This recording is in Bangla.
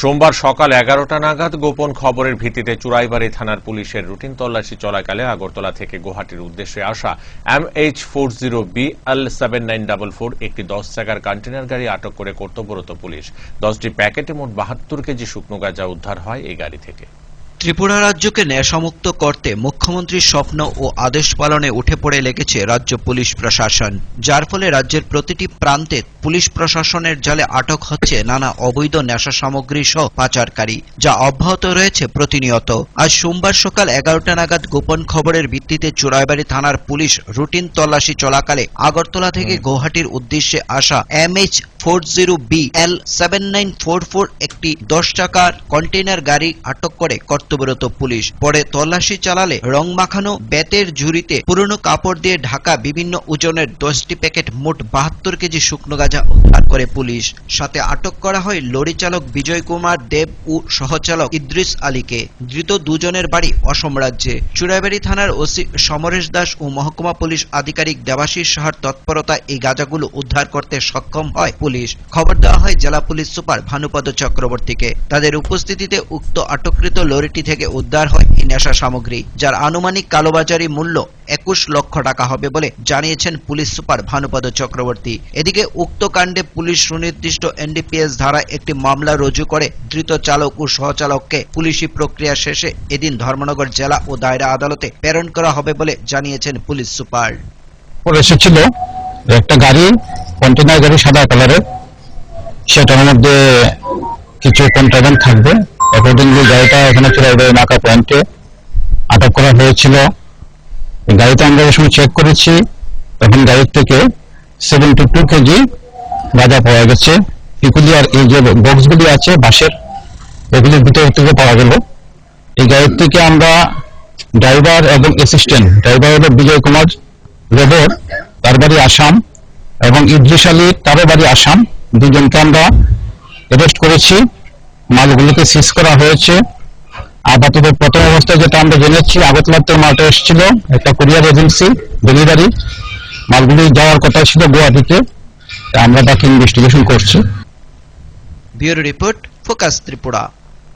সোমবার সকাল এগারোটা নাগাদ গোপন খবরের ভিত্তিতে চুরাইবাড়ি থানার পুলিশের রুটিন তল্লাশি চলাকালে আগরতলা থেকে গুয়াহাটির উদ্দেশ্যে আসা M H four zero B L seven nine double four একটি দশ চাকার কন্টেনার গাড়ি আটক করে কর্তব্যরত পুলিশ। দশটি প্যাকেটে মোট বাহাত্তর কেজি শুকনো গাঁজা উদ্ধার হয় এই গাড়ি থেকে। ত্রিপুরা রাজ্যকে নেশামুক্ত করতে মুখ্যমন্ত্রীর স্বপ্ন ও আদেশ পালনে উঠে পড়ে লেগেছে রাজ্য পুলিশ প্রশাসন যার ফলে রাজ্যের প্রতিটি প্রান্তে পুলিশ প্রশাসনের জালে আটক হচ্ছে নানা অবৈধ নেশা সামগ্রী সহ পাচারকারী যা অব্যাহত রয়েছে প্রতিনিয়ত। আজ সোমবার সকাল এগারোটা নাগাদ গোপন খবরের ভিত্তিতে চোরাইবাড়ি থানার পুলিশ রুটিন তল্লাশি চলাকালে আগরতলা থেকে গৌহাটির উদ্দেশ্যে আসা M H four zero B L seven nine four four একটি দশ চাকার কন্টেইনার গাড়ি আটক করে কর্তব্যরত পুলিশ। পরে তল্লাশি চালালে রং মাখানো, বেতের ঝুড়িতে পুরনো কাপড় দিয়ে ঢাকা বিভিন্ন ওজনের দশটি প্যাকেট মোট বাহাত্তর কেজি শুকনো গাঁজা উদ্ধার করে পুলিশ। সাথে আটক করা হয় লরি চালক বিজয় কুমার দেব ও সহচালক ইদ্রিস আলীকে। ধৃত দুজনের বাড়ি অসম রাজ্যে। চুরাইবাড়ি থানার ওসি সমরেশ দাস ও মহকুমা পুলিশ আধিকারিক দেবাশিস সাহার তৎপরতা এই গাঁজাগুলো উদ্ধার করতে সক্ষম হয় পুলিশ। খবর দেওয়া হয় জেলা পুলিশ সুপার ভানুপদ চক্রবর্তীকে। তাদের উপস্থিতিতে উক্ত আটককৃত লরিটি থেকে উদ্ধার হয় এই নেশা সামগ্রী, যার আনুমানিক কালোবাজারি মূল্য একুশ লক্ষ টাকা হবে বলে জানিয়েছেন পুলিশ সুপার ভানুপদ চক্রবর্তী। এদিকে উক্ত কাণ্ডে পুলিশ সুনির্দিষ্ট এনডিপিএস ধারায় একটি মামলা রুজু করে ধৃত চালক ও সহচালককে পুলিশি প্রক্রিয়া শেষে এদিন ধর্মনগর জেলা ও দায়রা আদালতে প্রেরণ করা হবে বলে জানিয়েছেন পুলিশ সুপার। এসেছিল, একটা গাড়ি কন্টেনার গাড়ি সাদা কালারের সেটার মধ্যে কিছু কন্ট্রাব্যান্ড থাকবে অ্যাকর্ডিংলি গাড়িটা এখানে চুরাইবাড়ি নাকা পয়েন্টে আটক করা হয়েছিল। গাড়িটা আমরা ওই সময় চেক করেছি, তখন গাড়ির থেকে সেভেন্টি টু কেজি গাঁজা পাওয়া গেছে। আর এই যে বক্সগুলি আছে, বাঁশের, এগুলির ভিতর থেকে পাওয়া গেল। এই গাড়ির থেকে আমরা ড্রাইভার এবং অ্যাসিস্ট্যান্ট ড্রাইভার হলো বিজয় কুমার রেবর তার বাড়ি আসাম, এবং ইদ্রিস আলী, তারও বাড়ি আসাম। দুজনকে আমরা অ্যারেস্ট করেছি। মালগুলিকে সিজ করা হয়েছে। আপাতত প্রথম অবস্থায় যেটা আমরা জেনেছি আগরতলাতে মালটা এসেছিল একটা কুরিয়ার এজেন্সি ডেলিভারি মালগুলি যাওয়ার কথা ছিল গুয়াহাটিতে। আমরা তাকে ইনভেস্টিগেশন করছি। Bureau report, focus Tripura.